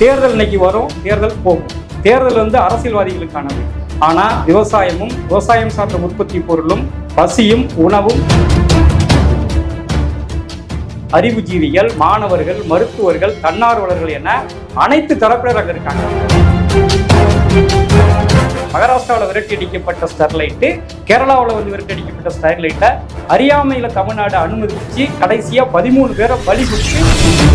தேர்தல் இன்னைக்கு வரும் தேர்தல் போகும். தேர்தல் வந்து அரசியல்வாதிகளுக்கானது. ஆனால் விவசாயமும் விவசாயம் சார்ந்த உற்பத்தி பொருளும் பசியும் உணவும் அறிவுஜீவிகள் மாணவர்கள் மருத்துவர்கள் தன்னார்வலர்கள் என அனைத்து தரப்பினர் அங்கே இருக்காங்க. மகாராஷ்டிராவில் விரட்டி அடிக்கப்பட்ட ஸ்டெர்லைட்டு கேரளாவில் வந்து விரட்டி அடிக்கப்பட்ட ஸ்டெர்லைட்டை அறியாமையில் தமிழ்நாடு அனுமதிச்சு கடைசியாக பதிமூணு பேரை பலி கொடுத்து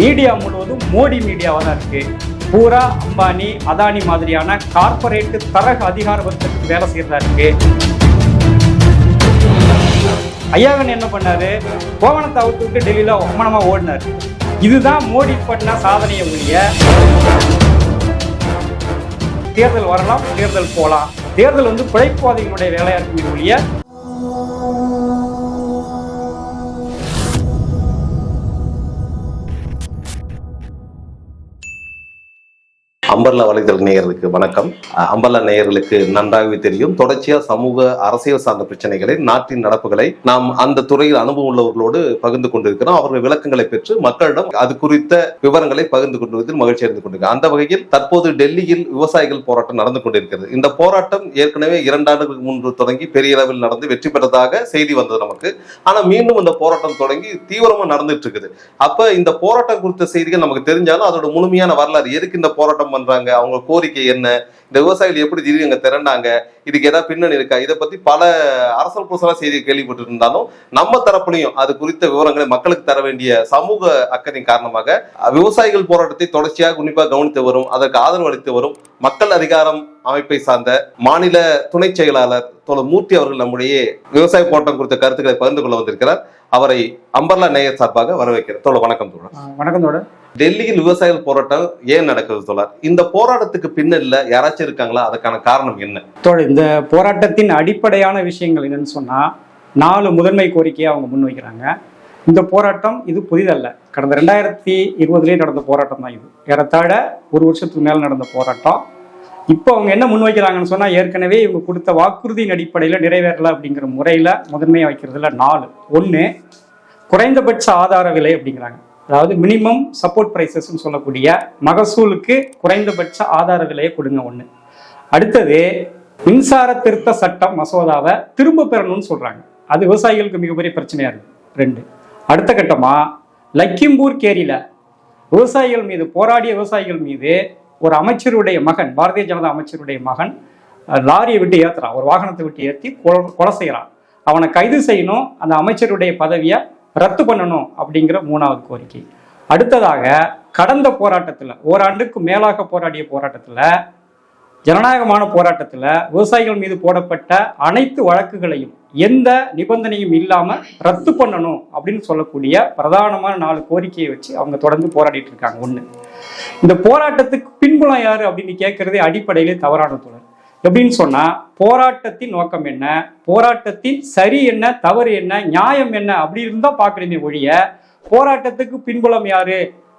மீடியா முழுவதும் மோடி மீடியாவாக தான் இருக்குது பூரா அம்பானி அதானி மாதிரியான கார்பரேட் தரக அதிகார வர்க்கத்துக்கு வேலை செய்யறதா இருக்கு. ஐயாவன் என்ன பண்ணாரு? கோவணத்தை அவுத்து விட்டு டெல்லியில ஒம்மனமா ஓடினாரு. இதுதான் மோடி பண்ண சாதனையை ஒழிய தேர்தல் வரலாம் தேர்தல் போகலாம். தேர்தல் வந்து பிழைப்புவாதிகளுடைய வேலையா இருக்குமே ஒழிய அம்பர்லா வலைதள நேயர்களுக்கு வணக்கம். அம்பர்லா நேயர்களுக்கு நன்றாகவே தெரியும். தொடர்ச்சியா சமூக அரசியல் சார்ந்த பிரச்சனைகளை நாட்டின் நடப்புகளை நாம் அந்த துறையில் அனுபவம் உள்ளவர்களோடு பகிர்ந்து கொண்டிருக்கிறோம். அவர்கள் விளக்கங்களை பெற்று மக்களிடம் அது குறித்த விவரங்களை பகிர்ந்து கொண்டுவதில் மகிழ்ச்சி அடைந்து கொண்டிருக்கிறோம். அந்த வகையில் தற்போது டெல்லியில் விவசாயிகள் போராட்டம் நடந்து கொண்டிருக்கிறது. இந்த போராட்டம் ஏற்கனவே இரண்டு ஆண்டுகளுக்கு முன்பு தொடங்கி பெரிய அளவில் நடந்து வெற்றி பெற்றதாக செய்தி வந்தது நமக்கு. ஆனா மீண்டும் இந்த போராட்டம் தொடங்கி தீவிரமா நடந்துட்டு இருக்குது. அப்ப இந்த போராட்டம் குறித்த செய்திகள் நமக்கு தெரிஞ்சாலும் அதோட முழுமையான வரலாறு எதுக்கு இந்த போராட்டம் பண்றாங்க? அவங்க கோரிக்கை என்ன? இந்த விவசாயிகள் எப்படி திடீர்னு திரண்டாங்க? இதுக்கு ஏதாவது பின்னணி இருக்கா? இதை பத்தி பல அரசல் புசலா செய்தி கேள்விப்பட்டு இருந்தாலும் நம்ம தரப்புலையும் அது குறித்த விவரங்களை மக்களுக்கு தர வேண்டிய சமூக அக்கறையின் காரணமாக விவசாயிகள் போராட்டத்தை தொடர்ச்சியாக உன்னிப்பாக கவனித்து வரும் அதற்கு ஆதரவு அளித்து வரும் மக்கள் அதிகாரம் அமைப்பை சார்ந்த மாநில துணை செயலாளர் தோழர் மூர்த்தி அவர்கள் நம்முடைய விவசாய போராட்டம் குறித்த கருத்துக்களை பகிர்ந்து கொள்ள வந்திருக்கிறார். அவரை அம்பர்லா நேயர் சார்பாக வரவேற்கிறார் தோழர் வணக்கம் தோழர். வணக்கம் தோழர். டெல்லியில் விவசாயிகள் போராட்டம் ஏன் நடக்குது தோழர்? இந்த போராட்டத்துக்கு பின்னல்ல யாராச்சும் இருக்காங்களா? அதுக்கான காரணம் என்ன? தோழர் இந்த போராட்டத்தின் அடிப்படையான விஷயங்கள் என்னன்னு சொன்னா நாலு முதன்மை கோரிக்கையை அவங்க முன்வைக்கிறாங்க. இந்த போராட்டம் இது புதிதல்ல. கடந்த ரெண்டாயிரத்தி இருபதுலேயே நடந்த போராட்டம் தான் இது. ஏறத்தாழ ஒரு வருஷத்துக்கு மேல நடந்த போராட்டம். இப்போ அவங்க என்ன முன்வைக்கிறாங்கன்னு சொன்னா ஏற்கனவே இவங்க கொடுத்த வாக்குறுதியின் அடிப்படையில் நிறைவேறல அப்படிங்கிற முறையில முதன்மையாக வைக்கிறதுல நாலு. ஒன்று குறைந்தபட்ச ஆதார விலை அப்படிங்கிறாங்க. அதாவது மினிமம் சப்போர்ட் ப்ரைஸஸ்ன்னு சொல்லக்கூடிய மகசூலுக்கு குறைந்தபட்ச ஆதார விலையை கொடுங்க ஒன்று அடுத்தது மின்சார திருத்த சட்டம் மசோதாவை திரும்ப பெறணும்னு சொல்கிறாங்க அது விவசாயிகளுக்கு மிகப்பெரிய பிரச்சனையாக இருக்குது ரெண்டு. அடுத்த கட்டமாக லக்கிம்பூர் கேரியில் விவசாயிகள் மீது போராடிய விவசாயிகள் மீது ஒரு அமைச்சருடைய மகன் பாரதிய ஜனதா அமைச்சருடைய மகன் லாரியை விட்டு ஏற்றுறான் ஒரு வாகனத்தை விட்டு ஏற்றி கொலை கொலை அவனை கைது செய்யணும். அந்த அமைச்சருடைய பதவியை ரத்து பண்ணணும் அப்படிங்கிற மூணாவது கோரிக்கை. அடுத்ததாக கடந்த போராட்டத்தில் ஓராண்டுக்கு மேலாக போராடிய போராட்டத்தில் ஜனநாயகமான போராட்டத்தில் விவசாயிகள் மீது போடப்பட்ட அனைத்து வழக்குகளையும் எந்த நிபந்தனையும் இல்லாமல் ரத்து பண்ணணும் அப்படின்னு சொல்லக்கூடிய பிரதானமான நாலு கோரிக்கையை வச்சு அவங்க தொடர்ந்து போராடிட்டு இருக்காங்க. ஒன்று இந்த போராட்டத்துக்கு பின்புலம் யாரு அப்படின்னு கேட்கறதே அடிப்படையிலே தவறான தொடர் எப்படின்னு சொன்னா போராட்டத்தின் நோக்கம் என்ன? போராட்டத்தின் சரி என்ன தவறு என்ன நியாயம் என்ன? அப்படி இருந்தா பார்க்கணுமே ஒழிய போராட்டத்துக்கு பின்புலம் யாரு?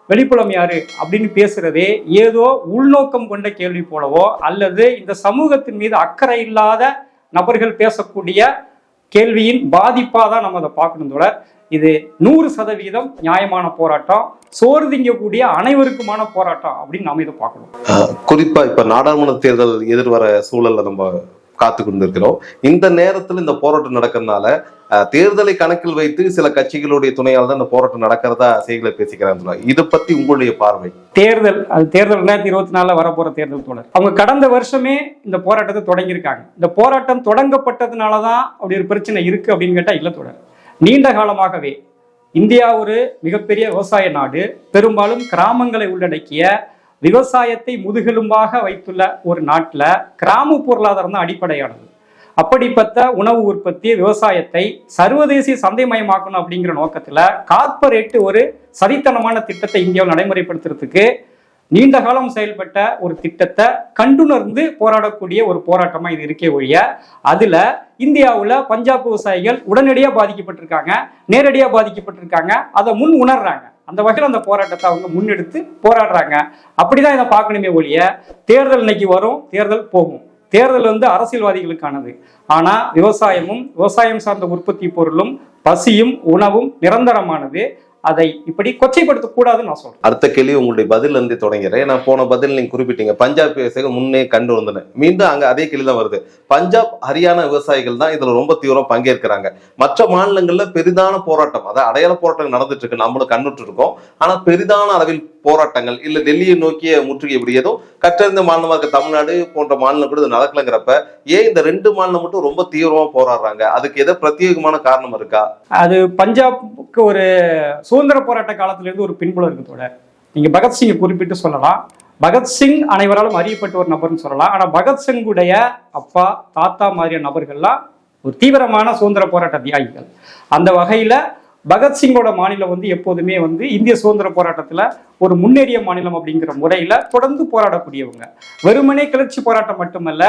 வெளிப்புலம் யாரு? அப்படின்னு பேசுறதே ஏதோ உள்நோக்கம் கொண்ட கேள்வி போலவோ அல்லது இந்த சமூகத்தின் மீது அக்கறை இல்லாத நபர்கள் பேசக்கூடிய கேள்வியின் பாதிப்பாக தான் நம்ம அதை பார்க்கணும் தொடர் இது நூறு சதவீதம் நியாயமான போராட்டம் சோறு திங்கக்கூடிய அனைவருக்குமான போராட்டம் அப்படின்னு நாம இதை பார்க்கணும். குறிப்பா இப்ப நாடாளுமன்ற தேர்தல் எதிர்வர சூழல்ல நம்ம காத்து கொண்டிருக்கிறோம் இந்த நேரத்தில் இந்த போராட்டம் நடக்கிறதுனால தேர்தலை கணக்கில் வைத்து சில கட்சிகளுடைய துணையால் தான் இந்த போராட்டம் நடக்கிறதா செய்திகளை பேசிக்கிறாங்க இதை பத்தி உங்களுடைய பார்வை? தேர்தல் அது தேர்தல் ரெண்டாயிரத்தி இருபத்தி நாலுல வரப்போற தேர்தல் தொடர் அவங்க கடந்த வருஷமே இந்த போராட்டத்தை தொடங்கியிருக்காங்க. இந்த போராட்டம் தொடங்கப்பட்டதுனால தான் அப்படி ஒரு பிரச்சனை இருக்கு அப்படின்னு கேட்டா இல்ல தொடர் நீண்ட காலமாகவே இந்தியா ஒரு மிகப்பெரிய விவசாய நாடு. பெரும்பாலும் கிராமங்களை உள்ளடக்கிய விவசாயத்தை முதுகெலும்பாக வைத்துள்ள ஒரு நாட்டில் கிராம பொருளாதாரம் தான் அடிப்படையானது. அப்படிப்பட்ட உணவு உற்பத்தி விவசாயத்தை சர்வதேசிய சந்தைமயமாக்கணும் அப்படிங்கிற நோக்கத்தில் கார்பரேட் ஒரு சதித்தனமான திட்டத்தை இந்தியாவில் நடைமுறைப்படுத்துறதுக்கு நீண்ட காலம் செயல்பட்ட ஒரு திட்டத்தை கண்டுணர்ந்து போராடக்கூடிய ஒரு போராட்டமா இது இருக்கே ஒழிய அதுல இந்தியாவில் பஞ்சாப் விவசாயிகள் உடனடியாக பாதிக்கப்பட்டிருக்காங்க நேரடியாக பாதிக்கப்பட்டிருக்காங்க அதை முன் உணர்றாங்க. அந்த வகையில் அந்த போராட்டத்தை அவங்க முன்னெடுத்து போராடுறாங்க. அப்படிதான் இதை பார்க்கணுமே ஒழிய தேர்தல் இன்னைக்கு வரும் தேர்தல் போகும். தேர்தல் வந்து அரசியல்வாதிகளுக்கானது. ஆனா விவசாயமும் விவசாயம் சார்ந்த உற்பத்தி பொருளும் பசியும் உணவும் நிரந்தரமானது. அதை இப்படி கொச்சைப்படுத்தக்கூடாதுன்னு நான் சொல்றேன். அடுத்த கேள்வி உங்களுடைய பதில் இருந்து தொடங்கிறேன் நான் போன பதில் நீங்க குறிப்பிட்டீங்க. பஞ்சாப் விவசாயிகள் முன்னே கண்டு வந்தன. மீண்டும் அங்க அதே கேள்வி தான் வருது. பஞ்சாப் ஹரியானா விவசாயிகள் தான் இதுல ரொம்ப தீவிரம் பங்கேற்கிறாங்க. மற்ற மாநிலங்கள்ல பெரிதான போராட்டம் அதாவது அடையாள போராட்டம் நடந்துட்டு இருக்கு. நம்மளும் கண்ணுட்டு இருக்கோம். ஆனா பெரிதான அளவில் போராட்டங்கள் இல்ல டெல்லியை நோக்கிய முற்றுகை எப்படியதோ கற்றறிந்த மாநிலமாக இருக்க தமிழ்நாடு போன்ற மாநிலம் கூட இது நடக்கலங்கிறப்ப ஏன் இந்த ரெண்டு மாநிலம் மட்டும் ரொம்ப தீவிரமா போராடுறாங்க? அதுக்கு ஏதோ பிரத்யேகமான காரணம் இருக்கா? அது பஞ்சாப்க்கு ஒரு சுதந்திர போராட்ட காலத்துல இருந்து ஒரு பின்புலம் இருக்கு நீங்க பகத்சிங்கை குறிப்பிட்டு சொல்லலாம். பகத்சிங் அனைவராலும் அறியப்பட்ட ஒரு நபர்னு சொல்லலாம். ஆனா பகத்சிங்குடைய அப்பா தாத்தா மாதிரியான நபர்கள்லாம் ஒரு தீவிரமான சுதந்திர போராட்ட தியாகிகள். அந்த வகையில பகத்சிங்கோட மாநிலம் வந்து எப்போதுமே வந்து இந்திய சுதந்திர போராட்டத்தில் ஒரு முன்னேறிய மாநிலம் அப்படிங்கிற முறையில் தொடர்ந்து போராடக்கூடியவங்க. வெறுமனே கிளர்ச்சி போராட்டம் மட்டுமல்ல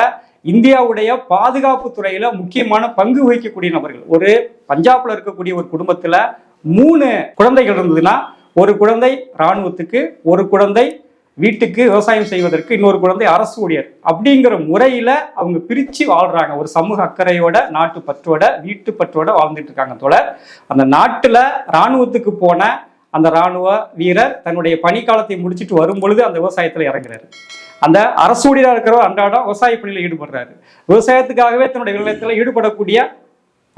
இந்தியாவுடைய பாதுகாப்பு துறையில முக்கியமான பங்கு வகிக்கக்கூடிய நபர்கள். ஒரு பஞ்சாப்ல இருக்கக்கூடிய ஒரு குடும்பத்துல மூணு குழந்தைகள் இருந்ததுன்னா ஒரு குழந்தை இராணுவத்துக்கு ஒரு குழந்தை வீட்டுக்கு விவசாயம் செய்வதற்கு இன்னொரு குழந்தை அரசு ஊழியர். அப்படிங்கிற முறையில அவங்க பிரிச்சு வாழ்றாங்க. ஒரு சமூக அக்கறையோட நாட்டு பற்றோட வீட்டு பற்றோட வாழ்ந்துட்டு இருக்காங்க தோழர். அந்த நாட்டுல இராணுவத்துக்கு போன அந்த இராணுவ வீரர் தன்னுடைய பணிக்காலத்தை முடிச்சிட்டு வரும் பொழுது அந்த விவசாயத்துல இறங்குறாரு. அந்த அரசு ஊழியராக இருக்கிறவர் அன்றாடம் விவசாய பணியில் ஈடுபடுறாரு. விவசாயத்துக்காகவே தன்னுடைய விவசாயத்தில் ஈடுபடக்கூடிய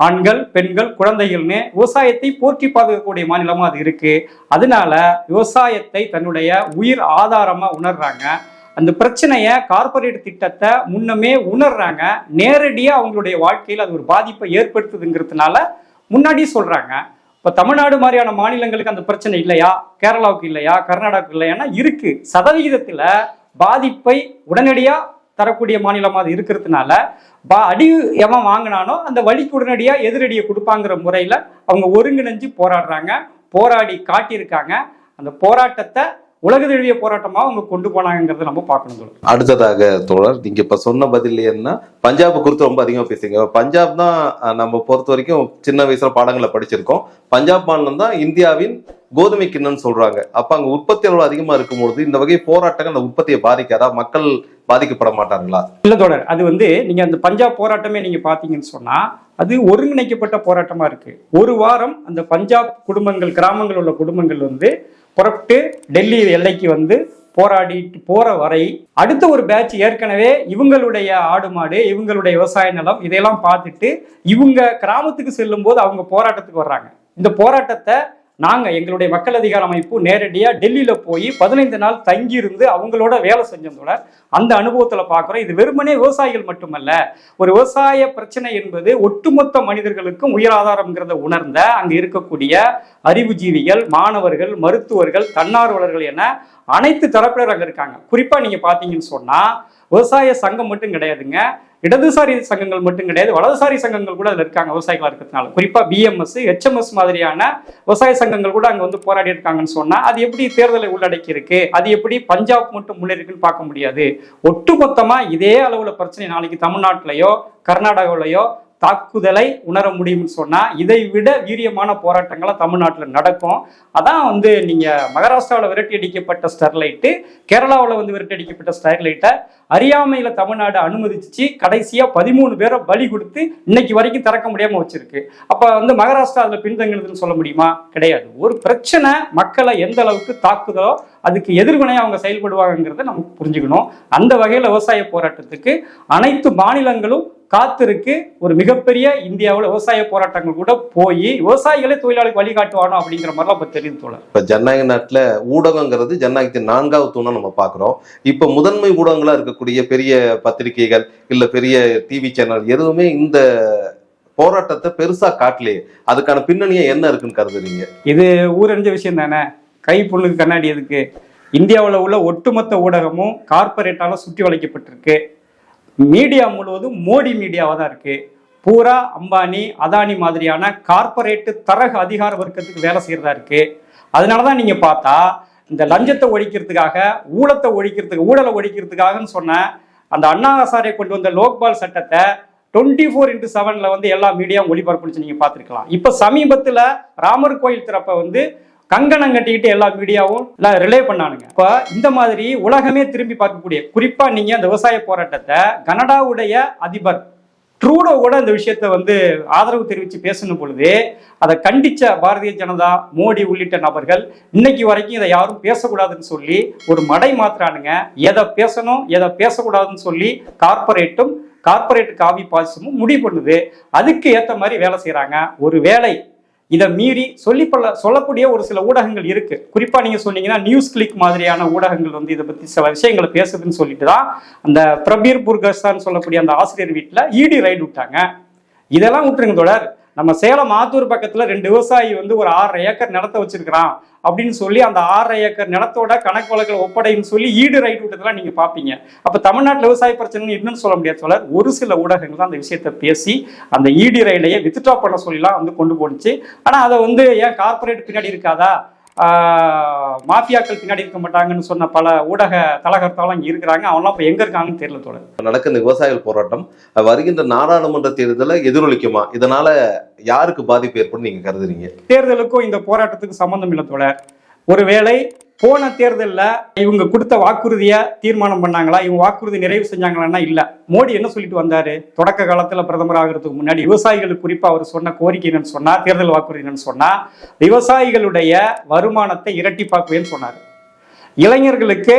ஆண்கள் பெண்கள் குழந்தைகள்னு விவசாயத்தை போற்றி பாதுகாக்கக்கூடிய மாநிலமா அது இருக்கு. அதனால விவசாயத்தை தன்னுடைய உயிர் ஆதாரமா உணர்றாங்க. அந்த பிரச்சனையை கார்ப்பரேட் திட்டத்தை முன்னமே உணர்றாங்க. நேரடியாக அவங்களுடைய வாழ்க்கையில் அது ஒரு பாதிப்பை ஏற்படுத்துதுங்கிறதுனால முன்னாடி சொல்றாங்க. இப்போ தமிழ்நாடு மாதிரியான மாநிலங்களுக்கு அந்த பிரச்சனை இல்லையா? கேரளாவுக்கு இல்லையா? கர்நாடகாவுக்கு இல்லையானா இருக்கு. சதவிகிதத்தில் பாதிப்பை உடனடியாக தரக்கூடிய மாநிலமாக அது இருக்கிறதுனால பா அடி எவன் வாங்கினானோ அந்த வழிக்கு உடனடியாக எதிரடியை கொடுப்பாங்கிற முறையில் அவங்க ஒருங்கிணைஞ்சு போராடுறாங்க. போராடி காட்டியிருக்காங்க. அந்த போராட்டத்தை உலக தழுவிய போராட்டமா அவங்க கொண்டு போனாங்கிறத நம்ம பார்க்கணும் தோழர். அடுத்ததாக தோழர் நீங்க இப்ப சொன்ன பதில் என்ன? பஞ்சாப் குறித்து ரொம்ப அதிகமா பேசுறீங்க. பஞ்சாப் தான் நம்ம பொறுத்த வரைக்கும் சின்ன வயசுல பாடங்களை படிச்சிருக்கோம். பஞ்சாப் மாநிலம் தான் இந்தியாவின் கோதுமை கிண்ணம்னு சொல்றாங்க. அப்ப அங்க உற்பத்தி அளவு அதிகமா இருக்கும்பொழுது இந்த வகை போராட்டங்கள் அந்த உற்பத்தியை பாதிக்காதா? மக்கள் பாதிக்கப்பட மாட்டாங்களா? இல்ல தோழர் அது வந்து நீங்க அந்த பஞ்சாப் போராட்டமே நீங்க பாத்தீங்கன்னு சொன்னா அது ஒருங்கிணைக்கப்பட்ட போராட்டமா இருக்கு. ஒரு வாரம் அந்த பஞ்சாப் குடும்பங்கள் கிராமங்கள் உள்ள குடும்பங்கள் வந்து புறப்பட்டு டெல்லி எல்லைக்கு வந்து போராடிட்டு போற வரை அடுத்த ஒரு பேட்ச் ஏற்கனவே இவங்களுடைய ஆடு மாடு இவங்களுடைய விவசாய நிலம் இதையெல்லாம் பார்த்துட்டு இவங்க கிராமத்துக்கு செல்லும் போது அவங்க போராட்டத்துக்கு வர்றாங்க. இந்த போராட்டத்தை நாங்கள் எங்களுடைய மக்கள் அதிகார அமைப்பு நேரடியாக டெல்லியில் போய் பதினைந்து நாள் தங்கியிருந்து அவங்களோட வேலை செஞ்சதோட அந்த அனுபவத்தில் பார்க்குறோம் இது வெறுமனே விவசாயிகள் மட்டுமல்ல ஒரு விவசாய பிரச்சனை என்பது ஒட்டுமொத்த மனிதர்களுக்கும் உயிராதாரம்ங்கிறத உணர்ந்த அங்கே இருக்கக்கூடிய அறிவுஜீவிகள் மாணவர்கள் மருத்துவர்கள் தன்னார்வலர்கள் என அனைத்து தரப்பினர் அங்கே இருக்காங்க. குறிப்பாக நீங்கள் பார்த்தீங்கன்னு சொன்னால் விவசாய சங்கம் மட்டும் கிடையாதுங்க. இடதுசாரி சங்கங்கள் மட்டும் கிடையாது வலதுசாரி சங்கங்கள் கூட அதில் இருக்காங்க விவசாயிகளாக இருக்கிறதுனால. குறிப்பாக பிஎம்எஸ் ஹெச்எம்எஸ் மாதிரியான விவசாய சங்கங்கள் கூட அங்கே வந்து போராடி இருக்காங்கன்னு சொன்னால் அது எப்படி தேர்தலை உள்ளடக்கி இருக்கு அது எப்படி பஞ்சாப் மட்டும் முன்னேறிக்குன்னு பார்க்க முடியாது. ஒட்டுமொத்தமாக இதே அளவில் பிரச்சனை நாளைக்கு தமிழ்நாட்டிலையோ கர்நாடகாவிலேயோ தாக்குதலை உணர முடியும்னு சொன்னால் இதை விட வீரியமான போராட்டங்களாக தமிழ்நாட்டில் நடக்கும். அதான் வந்து நீங்கள் மகாராஷ்டிராவில் விரட்டி அடிக்கப்பட்ட ஸ்டெர்லைட்டு கேரளாவில் வந்து விரட்டி அடிக்கப்பட்ட ஸ்டெர்லைட்டை அறியாமையில் தமிழ்நாடு அனுமதிச்சு கடைசியாக பதிமூணு பேரை பலி கொடுத்து இன்னைக்கு வரைக்கும் திறக்க முடியாமல் வச்சிருக்கு. அப்போ வந்து மகாராஷ்டிரா அதில் பின்தங்கினதுன்னு சொல்ல முடியுமா? கிடையாது. ஒரு பிரச்சனை மக்களை எந்த அளவுக்கு தாக்குதலோ அதுக்கு எதிர்வினையா அவங்க செயல்படுவாங்கங்கிறத நம்ம புரிஞ்சுக்கணும். அந்த வகையில் விவசாய போராட்டத்துக்கு அனைத்து மாநிலங்களும் காத்திருக்கு ஒரு மிகப்பெரிய இந்தியாவில் விவசாய போராட்டங்கள் கூட போய் விவசாயிகளே தொழிலாளிக்கு வழிகாட்டுவானோ அப்படிங்கிற மாதிரிலாம் இப்போ தெரியுது தோழர். இப்ப ஜனநாயக நாட்டுல ஊடகங்கிறது ஜனநாயகத்தின் நான்காவது தூணா நம்ம பாக்குறோம். இப்ப முதன்மை ஊடகங்களா இருக்கக்கூடிய பெரிய பத்திரிகைகள் இல்ல பெரிய டிவி சேனல் எதுவுமே இந்த போராட்டத்தை பெருசா காட்டலையே. அதுக்கான பின்னணியே என்ன இருக்குன்னு கருதுறீங்க? இது ஊரறிஞ்ச விஷயம் தானே? கை புண்ணுக்கு கண்ணாடி எதுக்கு? இந்தியாவில் உள்ள ஒட்டுமொத்த ஊடகமும் கார்ப்பரேட்டால சுற்றி வளைக்கப்பட்டிருக்கு. மீடியா முழுவதும் மோடி மீடியாவாக தான் இருக்குது பூரா அம்பானி அதானி மாதிரியான கார்ப்பரேட்டு தரக அதிகார வர்க்கத்துக்கு வேலை செய்கிறதா இருக்குது அதனால தான் நீங்கள் பார்த்தா இந்த லஞ்சத்தை ஒழிக்கிறதுக்காக ஊழத்தை ஒழிக்கிறதுக்கு ஊழலை ஒழிக்கிறதுக்காகன்னு சொன்ன அந்த அண்ணா ஹசாரே கொண்டு வந்த லோக்பால் சட்டத்தை டுவெண்ட்டி ஃபோர் இன்ட்டு செவனில் வந்து எல்லா மீடியாவும் ஒளிபரப்புன்னு நீங்கள் பார்த்துருக்கலாம். இப்போ சமீபத்தில் ராமர் கோயில் திறப்பை வந்து கங்கணம் கட்டிக்கிட்டு எல்லா மீடியாவும் எல்லாம் ரிலே பண்ணானுங்க. இப்போ இந்த மாதிரி உலகமே திரும்பி பார்க்கக்கூடிய குறிப்பாக நீங்கள் அந்த விவசாய போராட்டத்தை கனடாவுடைய அதிபர் ட்ரூடோ கூட இந்த விஷயத்தை வந்து ஆதரவு தெரிவித்து பேசணும் பொழுது அதை கண்டித்த பாரதிய ஜனதா மோடி உள்ளிட்ட நபர்கள் இன்னைக்கு வரைக்கும் இதை யாரும் பேசக்கூடாதுன்னு சொல்லி ஒரு மடை மாத்துறானுங்க. எதை பேசணும் எதை பேசக்கூடாதுன்னு சொல்லி கார்ப்பரேட்டும் கார்பரேட் காவி பாசிசமும் முடிவு பண்ணுது. அதுக்கு ஏற்ற மாதிரி வேலை செய்கிறாங்க ஒரு வேலை இதை மீறி சொல்லிப்பள்ள சொல்லக்கூடிய ஒரு சில ஊடகங்கள் இருக்கு. குறிப்பா நீங்க சொன்னீங்கன்னா நியூஸ் கிளிக் மாதிரியான ஊடகங்கள் வந்து இதை பத்தி சில விஷயங்களை பேசுதுன்னு சொல்லிட்டு தான் அந்த பிரபீர் புர்கஸ்தான் சொல்லக்கூடிய அந்த ஆசிரியர் வீட்டில் இடி ரைடு விட்டாங்க. இதெல்லாம் விட்டுருங்க தொடர் நம்ம சேலம் ஆத்தூர் பக்கத்துல ரெண்டு விவசாயி வந்து ஒரு ஆறரை ஏக்கர் நிலத்தை வச்சிருக்கிறான் அப்படின்னு சொல்லி அந்த ஆறரை ஏக்கர் நிலத்தோட கணக்கு வழக்கில் ஒப்படைன்னு சொல்லி ஈடு ரைட் விட்டதெல்லாம் நீங்க பாப்பீங்க. அப்ப தமிழ்நாட்டில் விவசாய பிரச்சனை இன்னும் சொல்ல முடியாது சொல்ல ஒரு சில ஊடகங்கள் தான் அந்த விஷயத்தை பேசி அந்த ஈடி ரைடையே வித்ட்ரா பண்ண சொல்லிலாம் வந்து கொண்டு போனுச்சு ஆனா அதை வந்து ஏன் கார்ப்பரேட் பின்னாடி இருக்காதா? மாஃபியாக்கள் பின்னாடி இருக்க மாட்டாங்கன்னு சொன்ன பல ஊடக தலகர்த்தாலும் இங்க இருக்கிறாங்க. அவன்லாம் இப்ப எங்க இருக்காங்கன்னு தெரியல தோழர். நடக்க இந்த விவசாயிகள் போராட்டம் வருகின்ற நாடாளுமன்ற தேர்தலை எதிரொலிக்குமா? இதனால யாருக்கு பாதிப்பு ஏற்படும் நீங்க கருதுறீங்க? தேர்தலுக்கும் இந்த போராட்டத்துக்கு சம்பந்தம் இல்லை தோழர். ஒருவேளை போன தேர்தலில் இவங்க கொடுத்த வாக்குறுதியை தீர்மானம் பண்ணாங்களா? இவங்க வாக்குறுதி நிறைவு செஞ்சாங்களான்னா இல்லை. மோடி என்ன சொல்லிட்டு வந்தாரு? தொடக்க காலத்தில் பிரதமர் ஆகிறதுக்கு முன்னாடி விவசாயிகளுக்கு குறிப்பாக அவர் சொன்ன கோரிக்கை என்னன்னு சொன்னா தேர்தல் வாக்குறுதி என்னன்னு சொன்னா விவசாயிகளுடைய வருமானத்தை இரட்டிப்பாக்குவேன்னு சொன்னார். இளைஞர்களுக்கு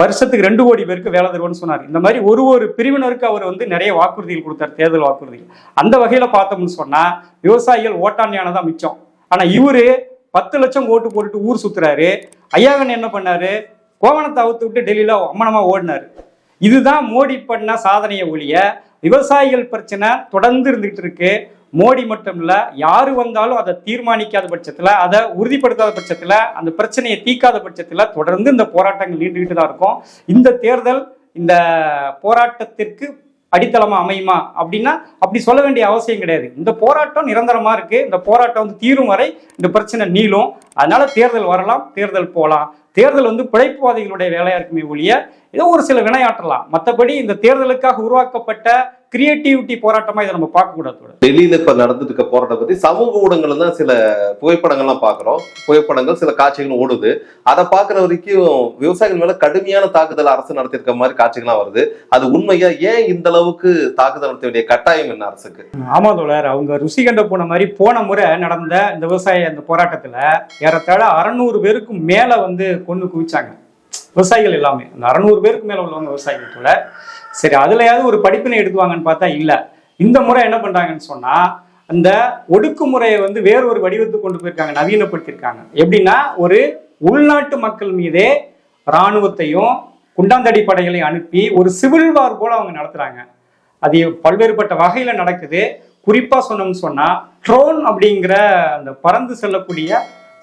வருஷத்துக்கு ரெண்டு கோடி பேருக்கு வேலை தருவோம்னு சொன்னார். இந்த மாதிரி ஒரு ஒரு பிரிவினருக்கு அவர் வந்து நிறைய வாக்குறுதிகள் கொடுத்தார் தேர்தல் வாக்குறுதிகள். அந்த வகையில் பார்த்தோம்னு சொன்னால் விவசாயிகள் ஓட்டாண்டியான தான் மிச்சம். ஆனால் இவரு பத்து லட்சம் ஓட்டு போட்டுட்டு ஊர் சுற்றுறாரு ஐயாவன் என்ன பண்ணாரு? கோவணத்தை அவுத்து விட்டு டெல்லியில அம்மனமா ஓடினாரு. இதுதான் மோடி பண்ண சாதனையை ஒழிய விவசாயிகள் பிரச்சனை தொடர்ந்து இருந்துகிட்டு இருக்கு. மோடி மட்டும் இல்ல யாரு வந்தாலும் அதை தீர்மானிக்காத பட்சத்துல அதை உறுதிப்படுத்தாத பட்சத்துல அந்த பிரச்சனையை தீக்காத பட்சத்துல தொடர்ந்து இந்த போராட்டங்கள் நீண்டுகிட்டு தான் இருக்கும். இந்த தேர்தல் இந்த போராட்டத்திற்கு அடித்தளமா அமையுமா அப்படின்னா அப்படி சொல்ல வேண்டிய அவசியம் கிடையாது. இந்த போராட்டம் நிரந்தரமா இருக்கு. இந்த போராட்டம் வந்து தீரும் வரை இந்த பிரச்சனை நீளும். அதனால தேர்தல் வரலாம் தேர்தல் போகலாம். தேர்தல் வந்து பிழைப்புவாதிகளுடைய வேலையா இருக்குமே ஒழிய ஏதோ ஒரு சில வினையாற்றலாம். மற்றபடி இந்த தேர்தலுக்காக உருவாக்கப்பட்ட கிரியேட்டிவிட்டி போராட்டமா இதை நம்ம பார்க்க கூடாது டெல்லியில இப்ப நடந்துட்டு இருக்க போராட்டம் பத்தி சமூக ஊடகங்கள்ல தான் சில புகைப்படங்கள்லாம் பாக்குறோம் புகைப்படங்கள் சில காட்சிகள் ஓடுது. அதை பாக்குற வரைக்கும் விவசாயிகள் மேல கடுமையான தாக்குதல் அரசு நடத்திருக்க மாதிரி காட்சிகள்லாம் வருது. அது உண்மையா? ஏன் இந்த அளவுக்கு தாக்குதல் நடத்த வேண்டிய கட்டாயம் என்ன அரசுக்கு? ஆமா தோழர் அவங்க ருசி கண்ட போன மாதிரி போன முறை நடந்த இந்த விவசாய இந்த போராட்டத்துல ஏறத்தாழ அறநூறு பேருக்கும் மேல வந்து கொண்டு குவிச்சாங்க. விவசாயிகள் எல்லாமே. அந்த அறநூறு பேருக்கு மேல உள்ளவங்க விவசாயிகள் போல சரி அதுலயாவது ஒரு படிப்பினை எடுத்துவாங்கன்னு பார்த்தா இல்ல. இந்த முறை என்ன பண்றாங்கன்னு சொன்னா அந்த ஒடுக்குமுறையை வந்து வேற ஒரு வடிவத்துக்கு கொண்டு போயிருக்காங்க நவீனப்படுத்தியிருக்காங்க. எப்படின்னா ஒரு உள்நாட்டு மக்கள் மீதே இராணுவத்தையும் குண்டாந்தடி படைகளையும் அனுப்பி ஒரு சிவில் வார் போல அவங்க நடத்துறாங்க. அது பல்வேறுபட்ட வகையில நடக்குது. குறிப்பா சொன்னோம்னு சொன்னா ட்ரோன் அப்படிங்கிற அந்த பறந்து செல்லக்கூடிய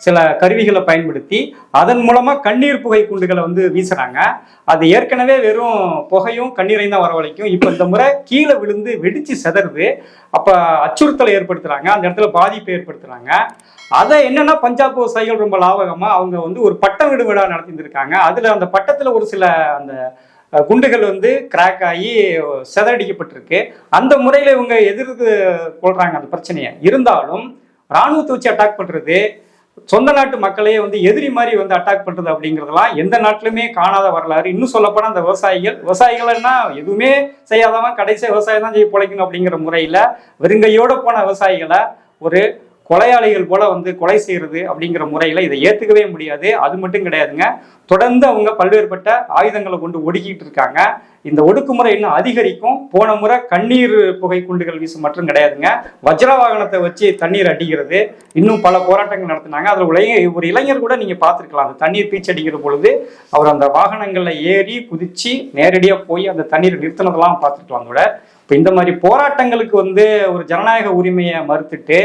சில கருவிகளை பயன்படுத்தி அதன் மூலமாக கண்ணீர் புகை குண்டுகளை வந்து வீசுகிறாங்க அது ஏற்கனவே வெறும் புகையும் கண்ணீரையும் தான் வரவழைக்கும். இப்போ இந்த முறை கீழே விழுந்து வெடிச்சு செதறுது அப்போ அச்சுறுத்தலை ஏற்படுத்துகிறாங்க அந்த இடத்துல பாதிப்பை ஏற்படுத்துகிறாங்க அதை என்னன்னா பஞ்சாப் விவசாயிகள் ரொம்ப லாபகமாக அவங்க வந்து ஒரு பட்டம் விடு விழா நடத்தியிருந்திருக்காங்க. அதில் அந்த பட்டத்தில் ஒரு சில அந்த குண்டுகள் வந்து கிராக் ஆகி சிதறடிக்கப்பட்டிருக்கு. அந்த முறையில் இவங்க எதிர்த்து கொள்கிறாங்க அந்த பிரச்சனையை. இருந்தாலும் இராணுவத்தை வச்சு அட்டாக் பண்ணுறது சொந்த நாட்டு மக்களையே வந்து எதிரி மாதிரி வந்து அட்டாக் பண்றது அப்படிங்கிறதெல்லாம் எந்த நாட்டிலுமே காணாத வரலாறு. இன்னும் சொல்லப்போனா அந்த விவசாயிகள் விவசாயிகள்னா எதுவுமே செய்யாதவன் கடைசியா விவசாயம் தான் செய்ய பிழைக்கணும் அப்படிங்கிற முறையில வெறுங்கையோட போன விவசாயிகளை ஒரு கொலையாளிகள் போல வந்து கொலை செய்யறது அப்படிங்கிற முறையில இதை ஏத்துக்கவே முடியாது. அது மட்டும் கிடையாதுங்க. தொடர்ந்து அவங்க பல்வேறுபட்ட ஆயுதங்களை கொண்டு ஒடுக்கிட்டு இருக்காங்க. இந்த ஒடுக்குமுறை இன்னும் அதிகரிக்கும். போன முறை கண்ணீர் புகை குண்டுகள் வீசும் மட்டும் கிடையாதுங்க. வஜ்ர வாகனத்தை வச்சு தண்ணீர் அடிக்கிறது. இன்னும் பல போராட்டங்கள் நடத்தினாங்க. அதுல உலக ஒரு இளைஞர் கூட நீங்க பார்த்துருக்கலாம். அந்த தண்ணீர் பீச்சடிக்கிற பொழுது அவர் அந்த வாகனங்கள்ல ஏறி குதிச்சு நேரடியா போய் அந்த தண்ணீர் நிறுத்தினதெல்லாம் பார்த்துருக்கலாம் கூட. இப்போ இந்த மாதிரி போராட்டங்களுக்கு வந்து ஒரு ஜனநாயக உரிமையை மறுத்துட்டு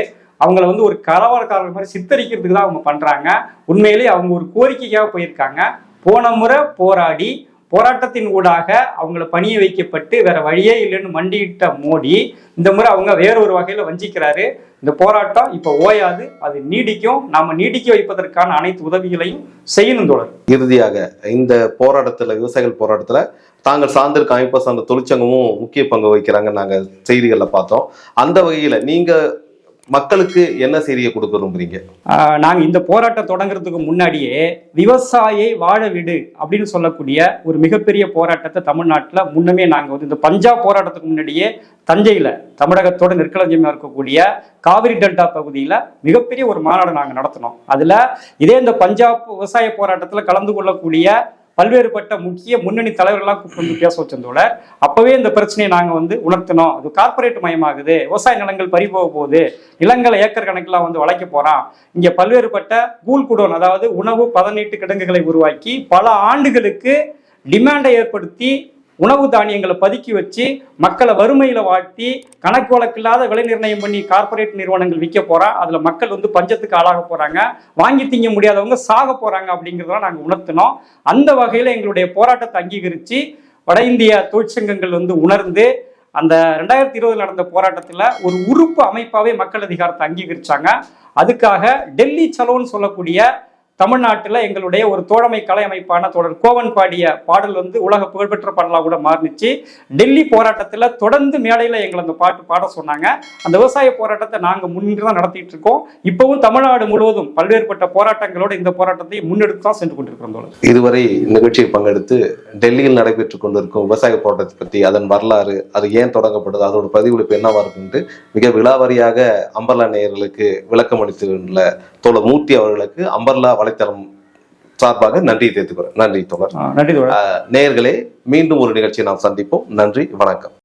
அவங்கள வந்து ஒரு கலவரக்காரர்கள் மாதிரி சித்தரிக்கிறதுக்கு தான் அவங்க பண்றாங்க. உண்மையிலேயே அவங்க ஒரு கோரிக்கைக்காக போயிருக்காங்க. போன முறை போராடி போராட்டத்தின் ஊடாக அவங்கள பணிய வைக்கப்பட்டு வேற வழியே இல்லைன்னு மண்டியிட்ட மோடி இந்த முறை அவங்க வேற ஒரு வகையில வஞ்சிக்கிறாரு. இந்த போராட்டம் இப்ப ஓயாது அது நீடிக்கும். நாம நீடிக்க வைப்பதற்கான அனைத்து உதவிகளையும் செய்யணும் தொடர் இறுதியாக இந்த போராட்டத்துல விவசாயிகள் போராட்டத்துல தாங்கள் சார்ந்திருக்க அமைப்பை சார்ந்த தொழிற்சங்கமும் முக்கிய பங்கு வகிக்கிறாங்க நாங்க செய்திகளில் பார்த்தோம். அந்த வகையில நீங்க மக்களுக்கு என்ன செய்தியை கொடுக்க விரும்புறீங்க? நாங்கள் இந்த போராட்டம் தொடங்குறதுக்கு முன்னாடியே விவசாயி வாழ விடு அப்படின்னு சொல்லக்கூடிய ஒரு மிகப்பெரிய போராட்டத்தை தமிழ்நாட்டில் முன்னமே நாங்கள் வந்து இந்த பஞ்சாப் போராட்டத்துக்கு முன்னாடியே தஞ்சையில் தமிழகத்தோட நெற்களஞ்சியமா இருக்கக்கூடிய காவிரி டெல்டா பகுதியில் மிகப்பெரிய ஒரு மாநாடு நாங்கள் நடத்தினோம். அதில் இதே இந்த பஞ்சாப் விவசாய போராட்டத்தில் கலந்து கொள்ளக்கூடிய பல்வேறுபட்ட முக்கிய முன்னணி தலைவர்கள்லாம் கூப்பிட்டு வந்து பேச வச்சிருந்தோட அப்பவே இந்த பிரச்சனையை நாங்கள் வந்து உணர்த்தினோம். அது கார்ப்பரேட் மயமாகுது விவசாய நிலங்கள் பறிபோக போகுது நிலங்களை ஏக்கர் கணக்கெல்லாம் வந்து வளைக்க போகிறான் இங்க பல்வேறுபட்ட கூழ் குடோன் அதாவது உணவு பதனீட்டு கிடங்குகளை உருவாக்கி பல ஆண்டுகளுக்கு டிமாண்டை ஏற்படுத்தி உணவு தானியங்களை பதுக்கி வச்சு மக்களை வறுமையில வாழ்த்தி கணக்கு வழக்கில்லாத விலை நிர்ணயம் பண்ணி கார்ப்பரேட் நிறுவனங்கள் விற்க போறான் அதுல மக்கள் வந்து பஞ்சத்துக்கு ஆளாக போறாங்க. வாங்கி திங்க முடியாதவங்க சாக போறாங்க அப்படிங்கிறத நாங்கள் உணர்த்தினோம். அந்த வகையில எங்களுடைய போராட்டத்தை அங்கீகரிச்சு வட இந்திய தொழிற்சங்கங்கள் வந்து உணர்ந்து அந்த ரெண்டாயிரத்தி இருபதுல நடந்த போராட்டத்தில் ஒரு உறுப்பு அமைப்பாகவே மக்கள் அதிகாரத்தை அங்கீகரிச்சாங்க. அதுக்காக டெல்லி சலோன்னு சொல்லக்கூடிய தமிழ்நாட்டில் எங்களுடைய ஒரு தோழமை கலை அமைப்பான தொடர் கோவன் பாடிய பாடல் வந்து உலக புகழ்பெற்ற பாடலாக கூட மாறிச்சு டெல்லி போராட்டத்தில் தொடர்ந்து மேடையில் எங்களை அந்த பாட்டு பாட சொன்னாங்க. அந்த விவசாய போராட்டத்தை நாங்கள் முன்னின்று தான் நடத்திட்டு இருக்கோம். இப்பவும் தமிழ்நாடு முழுவதும் பல்வேறுபட்ட போராட்டங்களோட இந்த போராட்டத்தை முன்னெடுத்து தான் சென்று கொண்டிருக்கிறோம் தோழர். இதுவரை நிகழ்ச்சியில் பங்கெடுத்து டெல்லியில் நடைபெற்று கொண்டிருக்கும் விவசாய போராட்டத்தை பற்றி அதன் வரலாறு அது ஏன் தொடங்கப்படுது அதோட பதிவுளிப்பு என்னவா இருக்குன்ட்டு மிக விழாவாரியாக அம்பர்லா நேயர்களுக்கு விளக்கம் அளித்துள்ள தோழர் மூர்த்தி அவர்களுக்கு அம்பர்லா வலைத்தளம் சார்பாக நன்றியை தெரிவித்துக்கிறேன் நன்றி தோழர். நன்றி தோழர். நேயர்களே மீண்டும் ஒரு நிகழ்ச்சியை நாம் சந்திப்போம். நன்றி வணக்கம்.